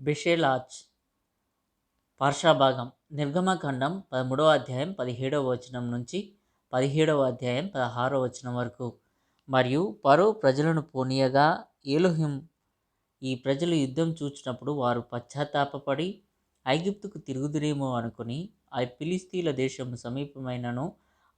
బెషెలాచ్ పార్షాభాగం నిర్గమకాండం పదమూడవ అధ్యాయం పదిహేడవ వచనం నుంచి పదిహేడవ అధ్యాయం పదహారవ వచనం వరకు. మరియు పరో ప్రజలను పోనీయగా ఏలోహిం ఈ ప్రజలు యుద్ధం చూచినప్పుడు వారు పశ్చాత్తాపపడి ఐగుప్తుకు తిరుగుదురేమో అనుకుని ఆ ఫిలిస్తీన్ల దేశం సమీపమైనను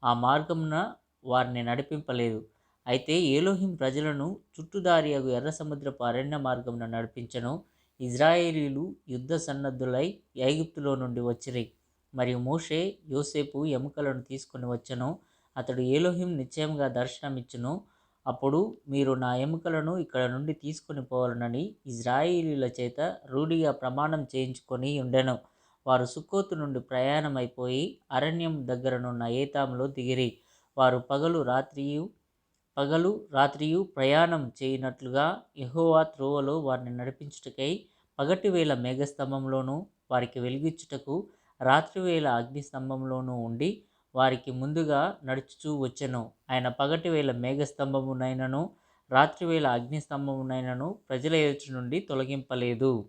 ఆ మార్గమున వారిని నడిపింపలేదు. అయితే ఏలోహిం ప్రజలను చుట్టుదారియగు ఎర్ర సముద్రపు అరణ్య మార్గమున నడిపించను. ఇజ్రాయేలీలు యుద్ధ సన్నద్ధులై ఐగుప్తులో నుండి వచ్చిరి. మరియు మోషే యోసేపు ఎముకలను తీసుకొని వచ్చను. అతడు ఏలోహిం నిశ్చయంగా దర్శనమిచ్చును. అప్పుడు మీరు నా ఎముకలను ఇక్కడ నుండి తీసుకొని పోవాలనని ఇజ్రాయేలీల చేత రూఢిగా ప్రమాణం చేయించుకొని ఉండెను. వారు సుక్కోతు నుండి ప్రయాణమైపోయి అరణ్యం దగ్గరనున్న ఏతాంలో దిగిరి. వారు పగలు రాత్రియు పగలు రాత్రియు ప్రయాణం చేయనట్లుగా యెహోవా త్రోవలో వారిని నడిపించుటకై పగటివేళ మేఘస్తంభంలోనూ వారికి వెలిగించుటకు రాత్రివేళ అగ్నిస్తంభంలోనూ ఉండి వారికి ముందుగా నడుచుచూ వచ్చెను. ఆయన పగటివేళ మేఘస్తంభమునైనను రాత్రివేళ అగ్నిస్తంభమునైనను ప్రజల ఎదుటి నుండి తొలగింపలేదు.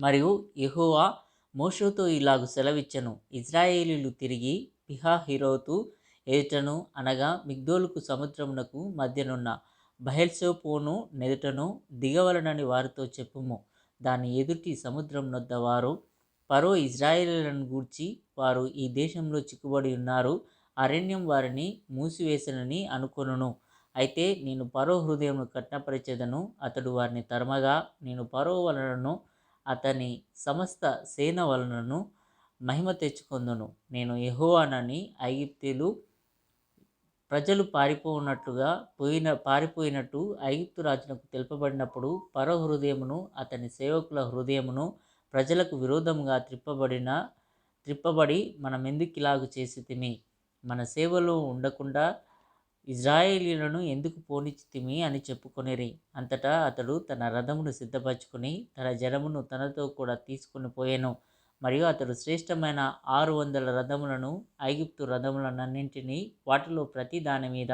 మరియు యెహోవా మోషోతో ఇలాగు సెలవిచ్చెను. ఇజ్రాయేలీలు తిరిగి పిహా హిరోతు ఎదుటను అనగా మిగ్దోలుకు సముద్రమునకు మధ్యనున్న బహెల్సోపోను నెదుటను దిగవలనని వారితో చెప్పుము. దాని ఎదుటి సముద్రం నొద్ద వారు పరో ఇజ్రాయేలీలను గూర్చి వారు ఈ దేశంలో చిక్కుబడి ఉన్నారు అరణ్యం వారిని మూసివేసనని అనుకొనును. అయితే నేను పరో హృదయమును కట్నపరిచేదను అతడు వారిని తరమగా నేను పరో వలనను అతని సమస్త సేన వలనను మహిమ తెచ్చుకొందును. నేను యహోవానని ఐగిప్తీలు ప్రజలు పారిపోనట్లుగా పోయిన పారిపోయినట్టు ఐగుప్తు రాజునకు తెలుపబడినప్పుడు పరో హృదయమును అతని సేవకుల హృదయమును ప్రజలకు విరోధముగా త్రిప్పబడిన త్రిప్పబడి మనం ఎందుకు ఇలాగు చేసి తిమి మన సేవలో ఉండకుండా ఇజ్రాయేలీలను ఎందుకు పోనిచ్చితిమి అని చెప్పుకొనిరి. అంతటా అతడు తన రథమును సిద్ధపరచుకుని తన జనమును తనతో కూడా తీసుకొని పోయాను. మరియు అతడు శ్రేష్టమైన ఆరు వందల రథములను ఐగుప్తు రథములనన్నింటినీ వాటిలో ప్రతి దాని మీద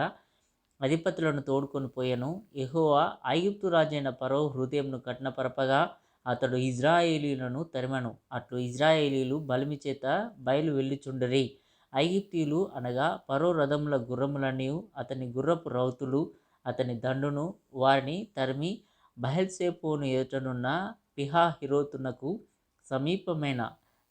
అధిపతులను తోడుకొని పోయాను. ఎహోవా ఐగుప్తు రాజైన పరో హృదయంను కఠినపరపగా అతడు ఇజ్రాయేలీలను తరిమను. అట్లు ఇజ్రాయేలీలు బలిమి చేత బయలు వెళ్ళుచుండరి. ఐగిప్తీయులు అనగా పరో రథముల గుర్రములన్నీ అతని గుర్రపు రౌతులు అతని దండును వారిని తరిమి బహెల్సేపోను ఎదుటనున్న పిహా హిరోతునకు సమీపమైన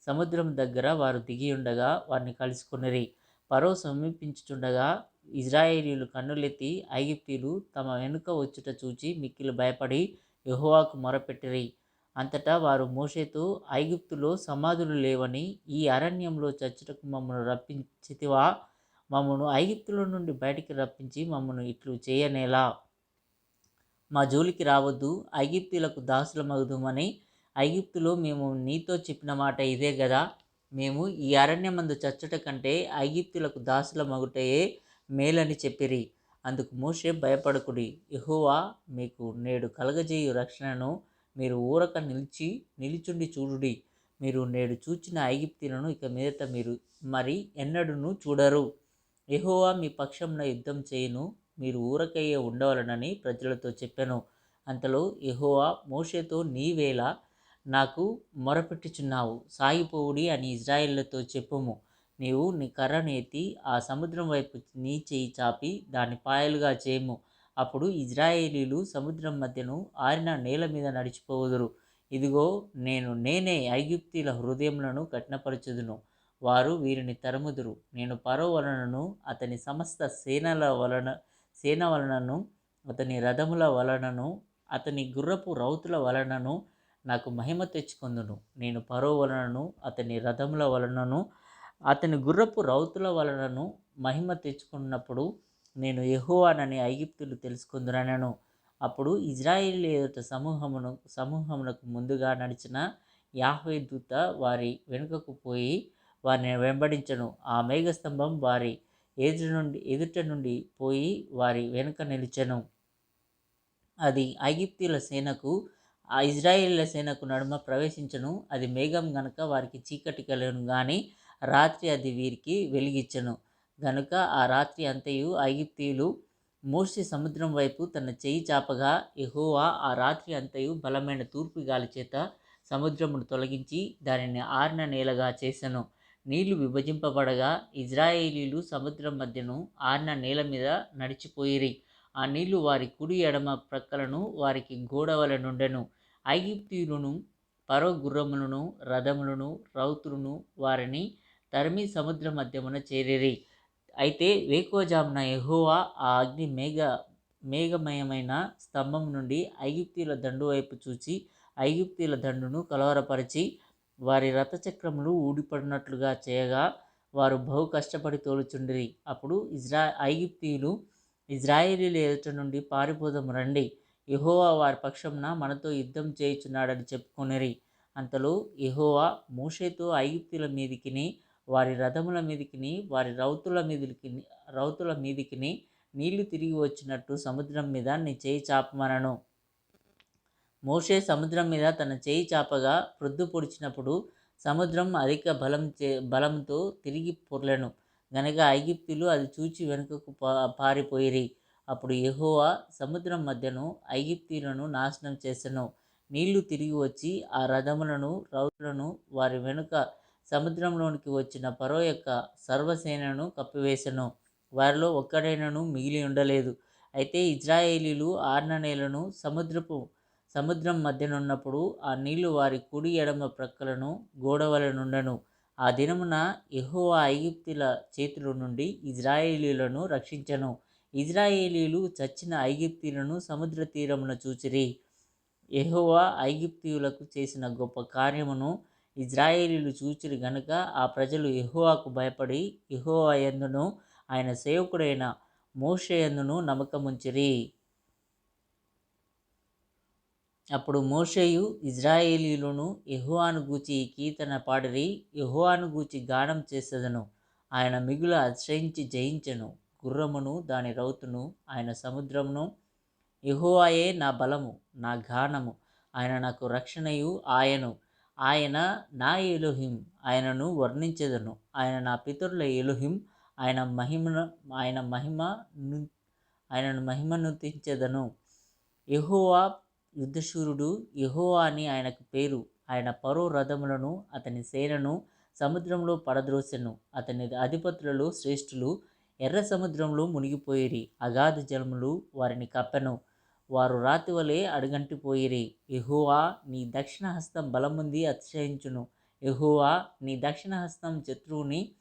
సముద్రం దగ్గర వారు దిగి ఉండగా వారిని కలుసుకొనిరి. పరో సమీపించుచుండగా ఇజ్రాయేలీలు కన్నులెత్తి ఐగిప్తీలు తమ వెనుక వచ్చుట చూచి మిక్కిలు భయపడి యహోవాకు మొరపెట్టిరి. అంతటా వారు మోషేతో ఐగుప్తులో సమాధులు లేవని ఈ అరణ్యంలో చచ్చుటకు మమ్మను రప్పించితివా? మమ్మను ఐగుప్తుల నుండి బయటికి రప్పించి మమ్మను ఇట్లు చేయనేలా? మా జోలికి రావద్దు ఐగిప్తులకు దాసులమగుదుమని ఐగిప్తులో మేము నీతో చెప్పిన మాట ఇదే కదా మేము ఈ అరణ్యమందు చచ్చుట కంటే ఐగిప్తులకు దాసుల మగుటయే మేలని చెప్పిరి. అందుకు మోషే భయపడకుడి. యెహోవా మీకు నేడు కలగజేయు రక్షణను మీరు ఊరక నిలిచి నిలిచుండి చూడుడి. మీరు నేడు చూచిన ఐగిప్తులను ఇక మీదట మీరు మరి ఎన్నడూను చూడరు. ఎహోవా మీ పక్షంన యుద్ధం చేయను. మీరు ఊరకయ్యే ఉండవలనని ప్రజలతో చెప్పాను. అంతలో ఎహోవా మోషేతో నీవేళ నాకు మొరపెట్టుచున్నావు. సాగిపోవుడి అని ఇజ్రాయిల్లతో చెప్పుము. నీవు నీ కర్రను ఎత్తి ఆ సముద్రం వైపు నీ చేయి చాపి దాన్ని పాయలుగా చేయము అప్పుడు ఇజ్రాయేలీలు సముద్రం మధ్యను ఆరిన నేల మీద నడిచిపోవుదురు. ఇదిగో నేను నేనే ఐగుప్తీల హృదయములను కఠినపరచుదును. వారు వీరిని తరుముదురు. నేను పరో వలనను అతని సమస్త సేనల వలన సేన వలనను అతని రథముల వలనను అతని గుర్రపు రౌతుల వలనను నాకు మహిమ తెచ్చుకొందును. నేను పరో వలనను అతని రథముల వలనను అతని గుర్రపు రౌతుల వలనను మహిమ తెచ్చుకున్నప్పుడు నేను యెహోవానని ఐగిప్తులు తెలుసుకుందునను అప్పుడు ఇజ్రాయిల్ ఎదుట సమూహమును సమూహమునకు ముందుగా నడిచిన యాహ్వే దూత వారి వెనుకకు పోయి వారిని వెంబడించను. ఆ మేఘస్తంభం వారి ఎదుటి నుండి ఎదుట నుండి పోయి వారి వెనుక నిలిచెను. అది ఐగిప్తుల సేనకు ఆ ఇజ్రాయేళ్ళ సేనకు నడుమ ప్రవేశించను. అది మేఘం గనుక వారికి చీకటి కలను కానీ రాత్రి అది వీరికి వెలిగించను గనుక ఆ రాత్రి అంతయు ఐగిప్తీయులు మూర్సి సముద్రం వైపు తన చేయి చాపగా ఎహోవా ఆ రాత్రి అంతయు బలమైన తూర్పు గాలి చేత సముద్రమును తొలగించి దానిని ఆరిన నేలగా చేసెను. నీళ్ళు విభజింపబడగా ఇజ్రాయేలీలు సముద్రం మధ్యను ఆరిన నేల మీద నడిచిపోయిరి. ఆ నీళ్ళు వారి కుడి ఎడమ ప్రక్కలను వారికి గోడవల నుండెను ఐగుప్తీయులను పరో గుర్రములను రథములను రౌతులను వారిని తరిమి సముద్ర మధ్యమున చేరిరి. అయితే వేకోజామున ఎహోవా ఆ అగ్ని మేఘ మేఘమయమైన స్తంభం నుండి ఐగుప్తీయుల దండు వైపు చూచి ఐగుప్తీయుల దండును కలవరపరిచి వారి రథచక్రములు ఊడిపడినట్లుగా చేయగా వారు బహు కష్టపడి తోలుచుండిరి. అప్పుడు ఇజ్రా ఐగుప్తీయులు ఇజ్రాయేలీల ఎదుట నుండి పారిపోదాం రండి. యహోవా వారి పక్షంన మనతో యుద్ధం చేయుచున్నాడని చెప్పుకొనిరి. అంతలో యహోవా మోషేతో ఐగుప్తుల మీదికిని వారి రథముల మీదికిని వారి రౌతుల మీదికి రౌతుల మీదికిని నీళ్ళు తిరిగి వచ్చినట్టు సముద్రం మీద నీ చేయి చాపమనను. మోషే సముద్రం మీద తన చేయి చాపగా ప్రొద్దు పొడిచినప్పుడు సముద్రం అధిక బలం చే బలంతో తిరిగి పొర్లెను. గనక ఐగిప్తులు అది చూచి వెనుకకు పా పారిపోయిరి. అప్పుడు యెహోవా సముద్రం మధ్యను ఐగిప్తీలను నాశనం చేసెను. నీళ్ళు తిరిగి వచ్చి ఆ రథములను రౌతులను వారి వెనుక సముద్రంలోనికి వచ్చిన పరో యొక్క సర్వసేనను కప్పివేసెను. వారిలో ఒక్కడైనను మిగిలి ఉండలేదు. అయితే ఇజ్రాయేలీలు ఆర్ననేలను సముద్రపు సముద్రం మధ్యనున్నప్పుడు ఆ నీళ్ళు వారి కుడి ఎడమ ప్రక్కలను గోడవలనుండను. ఆ దినమున ఎహోవా ఐగిప్తుల చేతుల నుండి ఇజ్రాయేలీలను రక్షించను. ఇజ్రాయేలీలు చచ్చిన ఐగిప్తీయులను సముద్ర తీరమున చూచిరి. యెహోవా ఐగిప్తీయులకు చేసిన గొప్ప కార్యమును ఇజ్రాయేలీలు చూచిరి గనుక ఆ ప్రజలు యెహోవాకు భయపడి యెహోవా యందును ఆయన సేవకుడైన మోషే యందును నమ్మకముంచిరి. అప్పుడు మోషేయు ఇజ్రాయేలీలను యెహోవాను గూచి కీర్తన పాడిరి. యహోవాను గూచి గానం చేసేదను. ఆయన మిగుల ఆశ్రయించి జయించెను. గుర్రమును దాని రౌతును ఆయన సముద్రమును. యహోవాయే నా బలము నా గానము ఆయన నాకు రక్షణయు ఆయను. ఆయన నా ఎలుహిం ఆయనను వర్ణించదను. ఆయన నా పితరుల ఎలుహిం ఆయన మహిమను ఆయన మహిమ ఆయనను ఆయనను మహిమనుతించెదను. యహోవా యుద్ధశూరుడు యహోవా అని ఆయనకు పేరు. ఆయన పరో రథములను అతని సేనను సముద్రంలో పడద్రోసెను. అతని అధిపతులలో శ్రేష్ఠులు ఎర్ర సముద్రంలో మునిగిపోయిరి అగాధ జలములు వారిని కప్పెను. వారు రాతి వలె అడుగంటిపోయిరి. ఎహువా నీ దక్షిణ హస్తం బలముంది అతిశయించును. ఎహువా నీ దక్షిణ హస్తం శత్రువుని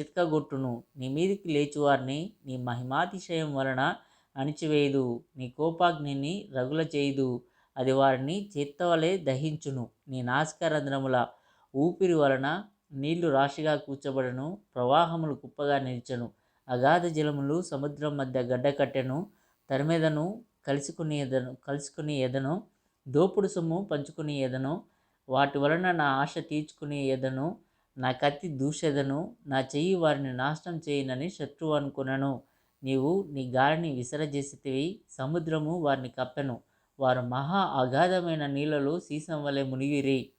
చిత్కగొట్టును. నీ మీదికి లేచువారిని నీ మహిమాతిశయం వలన అణిచివేయదు. నీ కోపాగ్నిని రగుల చేయదు అది వారిని చేత్తవలే దహించును. నీ నాసికారంధ్రముల ఊపిరి వలన నీళ్ళు రాశిగా కూర్చబడను. ప్రవాహములు కుప్పగా నిలిచను. అగాధ జలములు సముద్రం మధ్య గడ్డ కట్టెను తరిమెదను కలుసుకుని ఎదను కలుసుకుని ఎదను దోపుడు సొమ్ము పంచుకుని ఎదను వాటి వలన నా ఆశ తీర్చుకుని ఎదను నా కత్తి దూషెదను నా చెయ్యి వారిని నాశనం చేయనని శత్రువు అనుకునను. నీవు నీ గాలిని విసరజేసితివి సముద్రము వారిని కప్పెను. వారు మహా అగాధమైన నీళ్ళలో సీసం వలె మునిగిరి.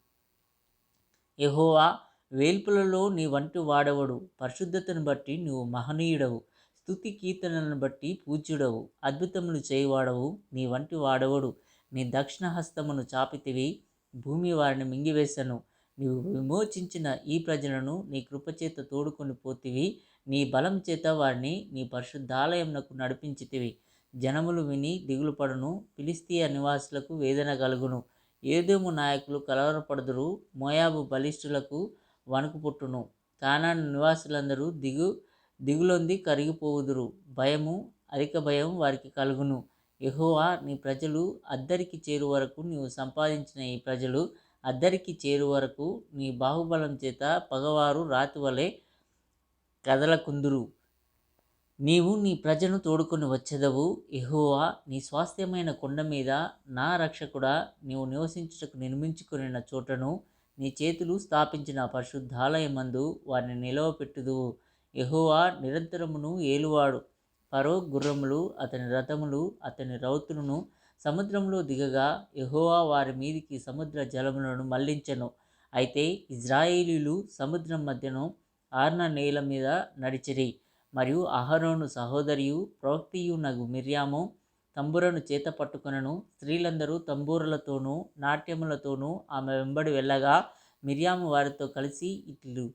యహోవా వేల్పులలో నీ వంటి వాడవడు. పరిశుద్ధతను బట్టి నువ్వు మహనీయుడవు. స్థుతి కీర్తనలను బట్టి పూజ్యుడవు. అద్భుతములు చేయవాడవు. నీ వంటి వాడవడు. నీ దక్షిణ హస్తమును చాపితివి. భూమి వారిని మింగివేశను నీవు విమోచించిన ఈ ప్రజలను నీ కృపచేత తోడుకొని పోతివి. నీ బలం చేత వారిని నీ పరిశుద్ధాలయమునకు నడిపించితివి. జనములు విని దిగులు పడును ఫిలిస్తీయ నివాసులకు వేదన కలుగును. ఏదేమో నాయకులు కలవరపడుదురు. మోయాబు బలిష్ఠులకు వణుకు పుట్టును. కానాను నివాసులందరూ దిగు దిగులొంది కరిగిపోవుదురు. భయము అధిక భయం వారికి కలుగును. ఎహోవా నీ ప్రజలు అద్దరికి చేరు వరకు నీవు సంపాదించిన ఈ ప్రజలు అద్దరికి చేరు వరకు నీ బాహుబలం చేత పగవారు రాతి వలె కదలకుందురు. నీవు నీ ప్రజను తోడుకొని వచ్చెదవు. ఎహోవా నీ స్వాస్థ్యమైన కొండ మీద నా రక్షకుడా నీవు నివసించుటకు నిర్మించుకున్న చోటను నీ చేతులు స్థాపించిన పరిశుద్ధాలయమందు వారిని నిలవపెట్టుదువు యెహోవా నిరంతరమును ఏలువాడు. పరో గుర్రములు అతని రథములు అతని రౌతులను సముద్రంలో దిగగా యెహోవా వారి మీదికి సముద్ర జలములను మళ్ళించెను. అయితే ఇజ్రాయేలీలు సముద్రం మధ్యను ఆర్న నేల మీద నడిచిరి. మరియు అహరోను సహోదరియు ప్రవక్తియు నగు మిర్యాము తంబురను చేత పట్టుకొనను. స్త్రీలందరూ తంబూరులతోనూ నాట్యములతోనూ ఆమె వెంబడి వెళ్ళగా మిర్యాము వారితో కలిసి ఇట్లు.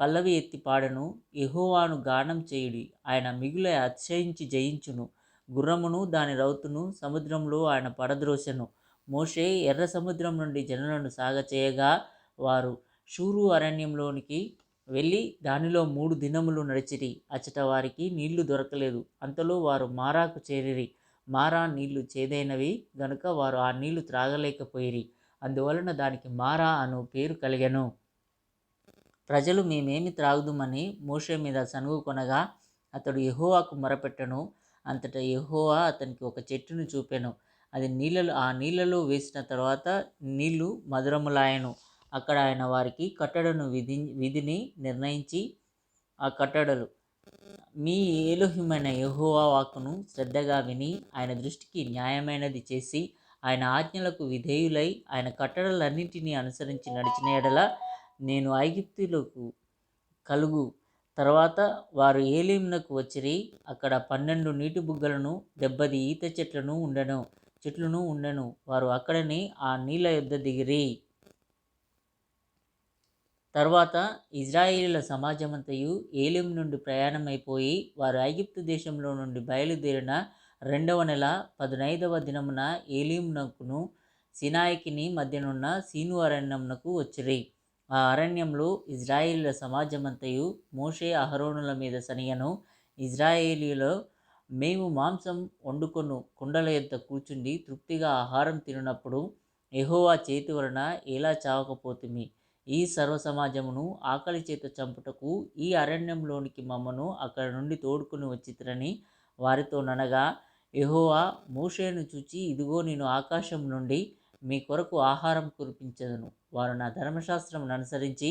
పల్లవి ఎత్తి పాడను. ఎహోవాను గానం చేయుడి. ఆయన మిగుల అతిశయించి జయించును. గుర్రమును దాని రౌతును సముద్రంలో ఆయన పడద్రోసెను. మోషే ఎర్ర సముద్రం నుండి జనులను సాగచేయగా వారు షూరు అరణ్యంలోనికి వెళ్ళి దానిలో మూడు దినములు నడిచిరి. అచట వారికి నీళ్ళు దొరకలేదు. అంతలో వారు మారాకు చేరిరి. మారా నీళ్ళు చేదైనవి గనుక వారు ఆ నీళ్ళు త్రాగలేకపోయిరి. అందువలన దానికి మారా అను పేరు కలిగెను. ప్రజలు మేమేమి త్రాగుదుమని మోషే మీద సనుగు కొనగా అతడు ఎహోవాకు మొరపెట్టను. అంతటా ఎహోవా అతనికి ఒక చెట్టును చూపెను. అది నీళ్ళలో ఆ నీళ్ళలో వేసిన తర్వాత నీళ్ళు మధురములాయను. అక్కడ ఆయన వారికి కట్టడను విధి విధిని నిర్ణయించి ఆ కట్టడలు మీ ఏలోహిమైన యహోవా వాక్కును శ్రద్ధగా విని ఆయన దృష్టికి న్యాయమైనది చేసి ఆయన ఆజ్ఞలకు విధేయులై ఆయన కట్టడలన్నింటినీ అనుసరించి నడిచిన ఎడల నేను ఐగిప్తులకు కలుగు. తర్వాత వారు ఏలీమునకు వచ్చిరి అక్కడ పన్నెండు నీటి బుగ్గలను డెబ్బది ఈత చెట్లను ఉండను చెట్లను ఉండను. వారు అక్కడనే ఆ నీళ్ళ యొద్ద దిగిరి. తర్వాత ఇజ్రాయిలీల సమాజమంతయు ఏలిం నుండి ప్రయాణమైపోయి వారు ఐగిప్తు దేశంలో నుండి బయలుదేరిన రెండవ నెల పదునైదవ దినమున ఏలింనకును సినాయికిని మధ్యనున్న సీను అరణ్యమునకు వచ్చిరి. ఆ అరణ్యంలో ఇజ్రాయిలీల సమాజమంతయు మోషే అహరోనుల మీద సనియను ఇజ్రాయేలీలో మేము మాంసం వండుకొను కుండల యొద్ద కూర్చుండి తృప్తిగా ఆహారం తినప్పుడు ఎహోవా చేతి వలన ఎలా చావకపోతుమి? ఈ సర్వ సమాజమును ఆకలి చేత చంపుటకు ఈ అరణ్యంలోనికి మమ్మను అక్కడ నుండి తోడుకుని వచ్చిత్రని వారితో ననగా యహోవా మోషేను చూచి ఇదిగో నేను ఆకాశం నుండి మీ కొరకు ఆహారం కురిపించదును. వారు నా ధర్మశాస్త్రం అనుసరించి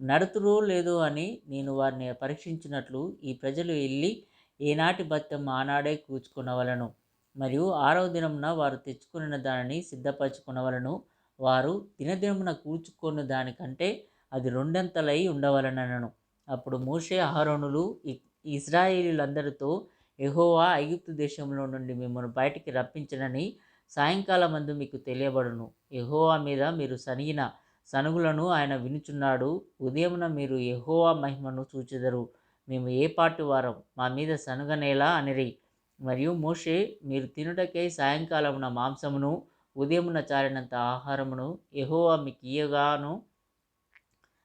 నడుతురో లేదో అని నేను వారిని పరీక్షించినట్లు ఈ ప్రజలు వెళ్ళి ఏనాటి బత్తం ఆనాడే కూర్చుకునవలను మరియు ఆరవ దినంన వారు తెచ్చుకున్న దానిని సిద్ధపరచుకునవలను. వారు దినదినమున కూర్చుకున్న దానికంటే అది రెండంతలై ఉండవలనను. అప్పుడు మోషే అహరోనులు ఇజ్రాయేలీలందరితో ఎహోవా ఐగుప్తు దేశంలో నుండి మిమ్మల్ని బయటికి రప్పించనని సాయంకాలం మందు మీకు తెలియబడును. ఎహోవా మీద మీరు సనిగిన సనుగులను ఆయన వినుచున్నాడు. ఉదయమున మీరు ఎహోవా మహిమను చూచెదరు. మేము ఏ పాటి వారం మా మీద సనుగనేలా అనిరి. మరియు మోషే మీరు తినుటకై సాయంకాలమున మాంసమును ఉదయమున చారినంత ఆహారమును ఎహోవా మీకు ఇయ్యగాను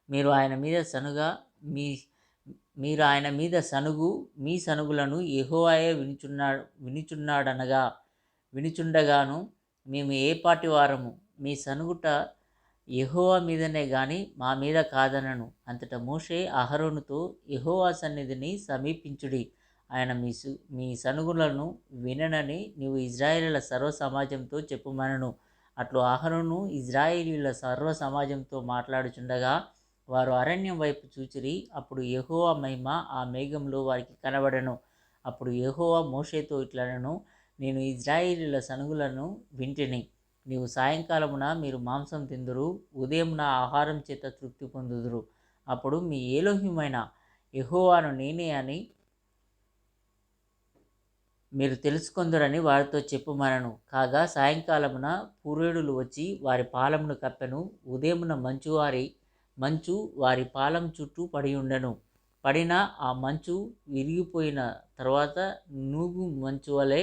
మీరు ఆయన మీద సనుగా మీ మీరు ఆయన మీద సనుగు మీ సనుగులను ఎహోవాయే వినుచున్నా వినుచున్నాడనగా వినుచుండగాను మేము ఏ పాటి వారము? మీ సనుగుట ఎహోవా మీదనే గాని మా మీద కాదనను. అంతటా మోషే అహరోనుతో ఎహోవా సన్నిధిని సమీపించుడి. ఆయన మీ సు మీ సనుగులను విననని నీవు ఇజ్రాయేలీల సర్వ సమాజంతో చెప్పుమనను. అట్లు ఆహరును ఇజ్రాయేలీల సర్వ సమాజంతో మాట్లాడుచుండగా వారు అరణ్యం వైపు చూచిరి. అప్పుడు యహోవా మహిమ ఆ మేఘంలో వారికి కనబడను. అప్పుడు యహోవా మోషేతో ఇట్లనను నేను ఇజ్రాయేలీల సనుగులను వింటిని. నీవు సాయంకాలమున మీరు మాంసం తిందురు ఉదయమున ఆహారం చేత తృప్తి పొందుదురు. అప్పుడు మీ ఏలోహిమైన యెహోవాను నేనే అని మీరు తెలుసుకొందురని వారితో చెప్పుమనను కాగా సాయంకాలమున పూరేడులు వచ్చి వారి పాలమును కప్పెను. ఉదయమున మంచు వారి మంచు వారి పాలం చుట్టూ పడి ఉండెను పడిన ఆ మంచు విరిగిపోయిన తర్వాత నూగు మంచు వలె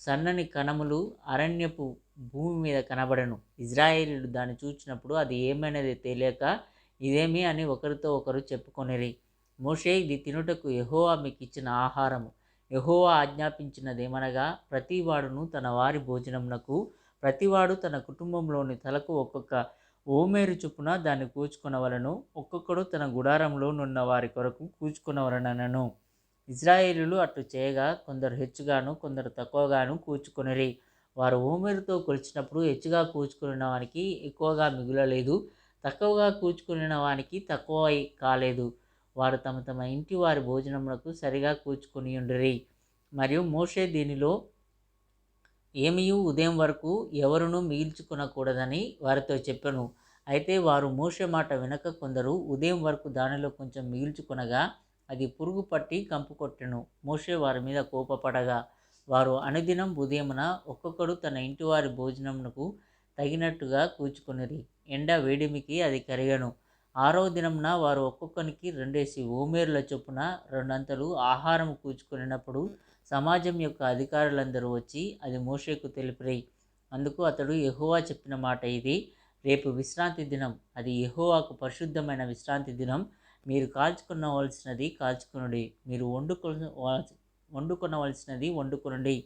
సన్నని కణములు అరణ్యపు భూమి మీద కనబడను. ఇజ్రాయేలీలు దాన్ని చూచినప్పుడు అది ఏమైనది తెలియక ఇదేమి అని ఒకరితో ఒకరు చెప్పుకొనిరి. మోషే ఇది తినుటకు యహోవా మీకు ఇచ్చిన ఆహారము. యహోవా ఆజ్ఞాపించినదేమనగా ప్రతివాడును తన వారి భోజనమునకు ప్రతివాడు తన కుటుంబంలోని తలకు ఒక్కొక్క ఓమేరు చొప్పున దాన్ని కూర్చుకొనవలను ఒక్కొక్కడు తన గుడారంలో నున్న వారి కొరకు కూర్చుకొనవలనను. ఇజ్రాయేలీలు అట్లు చేయగా కొందరు హెచ్చుగాను కొందరు తక్కువగాను కూర్చుకొనిరి. వారు ఓమేరుతో కొలిచినప్పుడు హెచ్చుగా కూర్చుకున్న వానికి ఎక్కువగా మిగులలేదు తక్కువగా కూర్చుకున్న వానికి తక్కువ కాలేదు. వారు తమ తమ ఇంటి వారి భోజనములకు సరిగా కూర్చుకొని ఉండిరి. మరియు మోషే దీనిలో ఏమియు ఉదయం వరకు ఎవరునూ మిగిల్చుకొనకూడదని వారితో చెప్పెను. అయితే వారు మోషే మాట వినక కొందరు ఉదయం వరకు దానిలో కొంచెం మిగిల్చుకొనగా అది పురుగు పట్టి కంపు కొట్టెను. మోషే వారి మీద కోపపడగా వారు అనుదినం ఉదయమున ఒక్కొక్కడు తన ఇంటి వారి భోజనమునకు తగినట్టుగా కూర్చుకునిరి. ఎండ వేడిమికి అది కరిగను. ఆరవ దినంన వారు ఒక్కొక్కరికి రెండేసి ఓమేరుల చొప్పున రెండంతలు ఆహారం కూర్చుకునినప్పుడు సమాజం యొక్క అధికారులందరూ వచ్చి అది మోషేకు తెలిపిరి. అందుకు అతడు ఎహోవా చెప్పిన మాట ఇది. రేపు విశ్రాంతి దినం. అది ఎహోవాకు పరిశుద్ధమైన విశ్రాంతి దినం. మీరు కాల్చుకునవలసినది కాల్చుకునుడి. మీరు వండుకు వండుకొనవలసినది వండుకొనండి.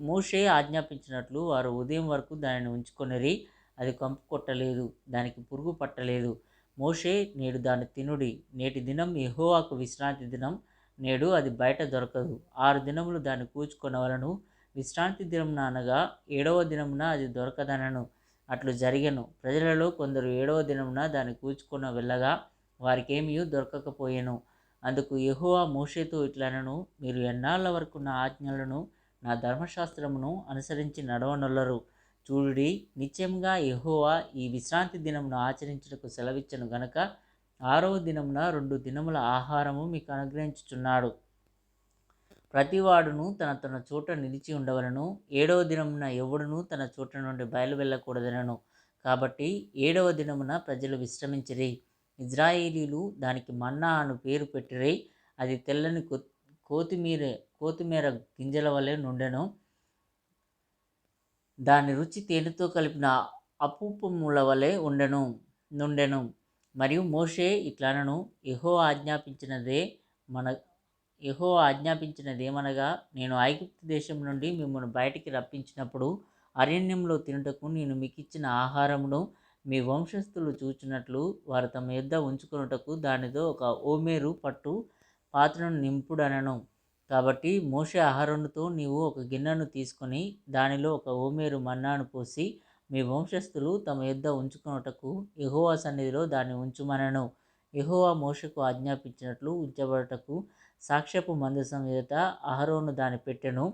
మోషే ఆజ్ఞాపించినట్లు వారు ఉదయం వరకు దానిని ఉంచుకొనిరి. అది కంపు కొట్టలేదు. దానికి పురుగు పట్టలేదు. మోషే నేడు దాన్ని తినుడి. నేటి దినం ఎహోవాకు విశ్రాంతి దినం. నేడు అది బయట దొరకదు. ఆరు దినములు దాన్ని కూర్చుకొనవలను. విశ్రాంతి దినమున అనగా ఏడవ దినమున అది దొరకదనను. అట్లు జరిగను. ప్రజలలో కొందరు ఏడవ దినమున దాన్ని కూర్చుకున్న వెళ్ళగా వారికేమీ దొరకకపోయెను. అందుకు యెహోవా మోషేతో ఇట్లనను. మీరు ఎన్నాళ్ళ వరకు నా ఆజ్ఞలను నా ధర్మశాస్త్రమును అనుసరించి నడవనొల్లరు. చూడుడి నిత్యంగా యెహోవా ఈ విశ్రాంతి దినమును ఆచరించుటకు సెలవిచ్చను గనక ఆరవ దినమున రెండు దినముల ఆహారము మీకు అనుగ్రహించుచున్నాడు. ప్రతివాడును తన తన చోట నిలిచి ఉండవలను. ఏడవ దినమున ఎవడును తన చోట నుండి బయలు వెళ్ళకూడదనను కాబట్టి ఏడవ దినమున ప్రజలు విశ్రమించిరి. ఇజ్రాయేలీలు దానికి మన్నా అను పేరు పెట్టిరి. అది తెల్లని కొ కోతిమీర కోతిమీర గింజల వలె నుండెను. దాని రుచి తేనెతో కలిపిన అపూపముల వలె ఉండెను నుండెను. మరియు మోషే ఇట్లనను ఎహో ఆజ్ఞాపించినదే మన యెహో ఆజ్ఞాపించినదేమనగా నేను ఐగుప్తు దేశం నుండి మిమ్మల్ని బయటికి రప్పించినప్పుడు అరణ్యంలో తినుటకు నేను మీకు ఇచ్చిన ఆహారమును మీ వంశస్థులు చూచినట్లు వారు తమ యుద్ధ ఉంచుకొనుటకు దానితో ఒక ఓమేరు పట్టు పాత్రను నింపుడనను. కాబట్టి మోషే అహరోనుతో నీవు ఒక గిన్నెను తీసుకొని దానిలో ఒక ఓమేరు మన్నాను పోసి మీ వంశస్థులు తమ యుద్ధ ఉంచుకొనుటకు ఎహోవా సన్నిధిలో దాన్ని ఉంచుమనను. ఎహోవా మోషకు ఆజ్ఞాపించినట్లు ఉంచబడటకు సాక్ష్యపు మందసం ఎదుట అహరోను దాని పెట్టెను.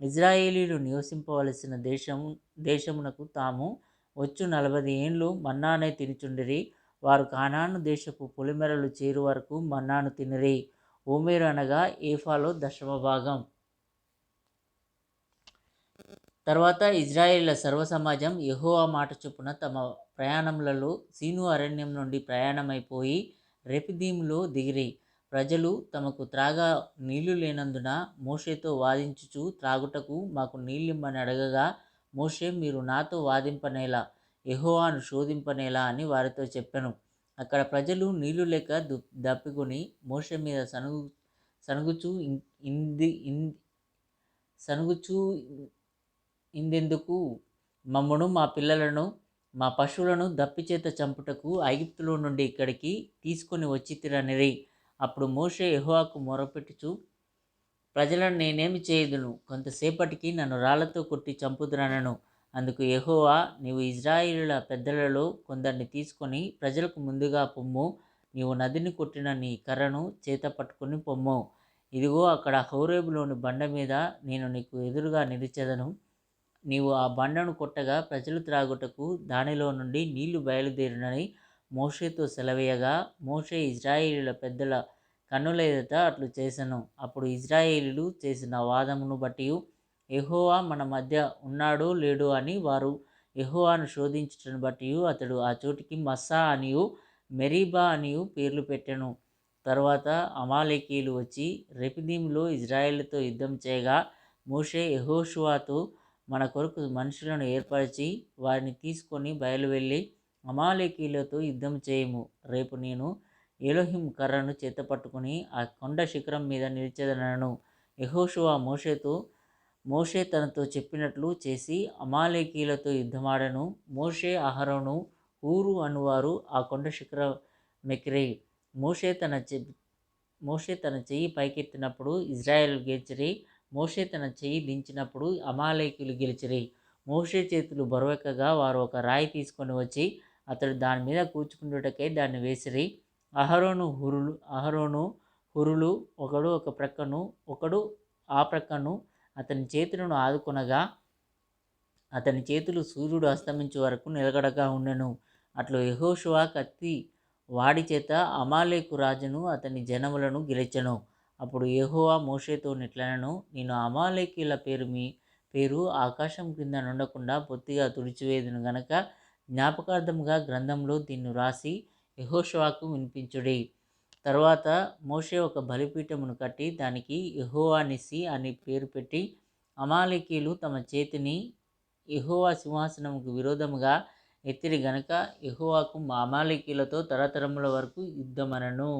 ఇజ్రాయేలీలు నివసింపవలసిన దేశం దేశమునకు తాము వచ్చు నలభై ఏండ్లు మన్నానే తినుచుండిరి. వారు కానాను దేశపు పొలిమెరలు చేరు వరకు మన్నాను తినిరి. ఓమేరు అనగా ఏఫాలో దశమ భాగం. తర్వాత ఇజ్రాయేళ్ళ సర్వసమాజం యహోవా మాట చొప్పున తమ ప్రయాణములలో సీను అరణ్యం నుండి ప్రయాణమైపోయి రెపిదీములో దిగిరి. ప్రజలు తమకు త్రాగా నీళ్ళు లేనందున మోషేతో వాదించుచు త్రాగుటకు మాకు నీళ్ళిమ్మని అడగగా మోషే మీరు నాతో వాదింపనేలా యహోవాను శోధింపనేలా అని వారితో చెప్పాను. అక్కడ ప్రజలు నీళ్ళు లేక దు దప్పికొని మోషే మీద సనుగు సనుగుచు ఇంది ఇన్ సనుగుచు ఇందెందుకు? మమ్మను మా పిల్లలను మా పశువులను దప్పిచేత చంపుటకు ఐగుప్తులో నుండి ఇక్కడికి తీసుకొని వచ్చి తిరనిరి అప్పుడు మోషే ఎహోవాకు మొరపెట్టుచు ప్రజలను నేనేమి చేయదును? కొంతసేపటికి నన్ను రాళ్ళతో కొట్టి చంపుదురనను. అందుకు యెహోవా నీవు ఇజ్రాయిలుల పెద్దలలో కొందరిని తీసుకొని ప్రజలకు ముందుగా పొమ్ము. నీవు నదిని కొట్టిన నీ కర్రను చేత పట్టుకొని పొమ్ము. ఇదిగో అక్కడ హౌరేబులోని బండ మీద నేను నీకు ఎదురుగా నిలిచెదను. నీవు ఆ బండను కొట్టగా ప్రజలు త్రాగుటకు దానిలో నుండి నీళ్ళు బయలుదేరినని మోషేతో సెలవేయగా మోషే ఇజ్రాయేలీల పెద్దల కన్నుల ఎదుట అట్లు చేసెను. అప్పుడు ఇజ్రాయేలీలు చేసిన వాదమును బట్టి ఎహోవా మన మధ్య ఉన్నాడో లేడో అని వారు ఎహోవాను శోధించుటను బట్టి అతడు ఆ చోటికి మస్సా అనియు మెరీబా అనియు పేర్లు పెట్టెను. తర్వాత అమాలేకీలు వచ్చి రెపిదీంలో ఇజ్రాయేళ్ళతో యుద్ధం చేయగా మోషే యహోషువాతో మన కొరకు మనుషులను ఏర్పరిచి వారిని తీసుకొని బయలువెళ్ళి అమాలేకీలతో యుద్ధం చేయము. రేపు నేను ఎలోహిం కర్రను చేతపట్టుకుని ఆ కొండ శిఖరం మీద నిలిచెదనను. యహోషువా మోషేతో మోషే తనతో చెప్పినట్లు చేసి అమాలేకీలతో యుద్ధమాడను. మోషే అహరోను ఊరు అనువారు ఆ కొండ శిఖర మెక్రే. మోషే తన చె మోషే తన చెయ్యి పైకెత్తినప్పుడు ఇజ్రాయెల్ గెలిచిరి. మోషే తన చెయ్యి దించినప్పుడు అమాలేకులు గెలిచిరి. మోషే చేతులు బరువెక్కగా వారు ఒక రాయి తీసుకొని వచ్చి అతడు దాని మీద కూర్చుకుంటుటకై దాన్ని వేసిరి. అహరోను హురులు అహరోను హురులు ఒకడు ఒక ప్రక్కను ఒకడు ఆ ప్రక్కను అతని చేతులను ఆదుకొనగా అతని చేతులు సూర్యుడు అస్తమించే వరకు నిలకడగా ఉండెను. అట్లు యహోషువా కత్తి వాడి చేత అమాలేకు రాజును అతని జనములను గెలిచెను. అప్పుడు యెహోవా మోషేతో నిట్లనను నేను అమాలేకీల పేరు మీ పేరు ఆకాశం క్రింద నుండకుండా బొత్తిగా తుడిచివేదును గనక జ్ఞాపకార్థముగా గ్రంథంలో దీన్ని రాసి యహోషువాకు వినిపించుడి. తర్వాత మోషే ఒక బలిపీఠమును కట్టి దానికి ఎహోవా నిసి అని పేరు పెట్టి అమాలికీలు తమ చేతిని ఎహోవా సింహాసనముకు విరోధముగా ఎత్తిరి గనక యెహోవాకు అమాలికీలతో తరతరముల వరకు యుద్ధమనను.